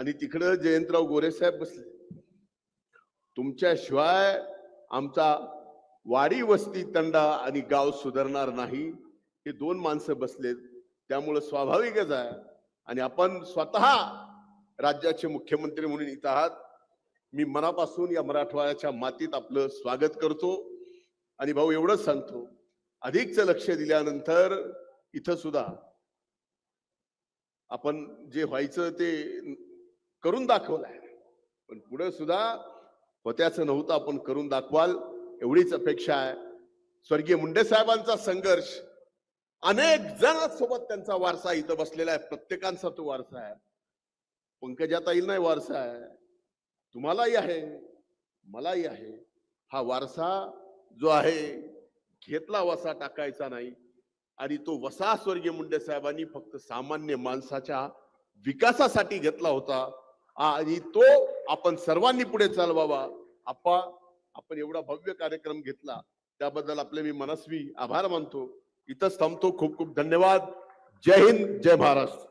आणि तिकडं जयंतराव गोरे साहेब बसले. तुमच्याशिवाय आमचा वाडी वस्ती तंडा आणि गाव सुधारणार नाही. हे दोन माणसं बसलेत. त्यामुळं स्वाभाविकच आहे. आणि आपण स्वतः राज्याचे मुख्यमंत्री म्हणून इथं आहात. मी मनापासून या मराठवाड्याच्या मातीत आपलं स्वागत करतो. आणि भाऊ एवढंच सांगतो. अधिकच लक्ष दिल्यानंतर इथं सुद्धा आपण जे व्हायचं ते करून दाखवलाय पण पुढे सुद्धा होत्याचं नव्हतं आपण करून दाखवाल एवढीच अपेक्षा आहे. स्वर्गीय मुंडे साहेबांचा संघर्ष अनेक जणांसोबत त्यांचा वारसा इथं बसलेला आहे प्रत्येकांचा तो वारसा आहे. पंकजाताईल नाही वारसा आहे तुम्हालाही आहे मलाही आहे. हा वारसा जो आहे घेतला वसा टाकायचा नाही. आणि तो वसा स्वर्गीय मुंडे साहेबांनी फक्त सामान्य माणसाच्या विकासासाठी घेतला होता. आणि तो आपण सर्वांनी पुढे चालवावा. आप्पा आपण एवढा भव्य कार्यक्रम घेतला त्याबद्दल आपले मी मनस्वी आभार मानतो. इथंच थांबतो. खूप खूप धन्यवाद. जय हिंद जय महाराष्ट्र.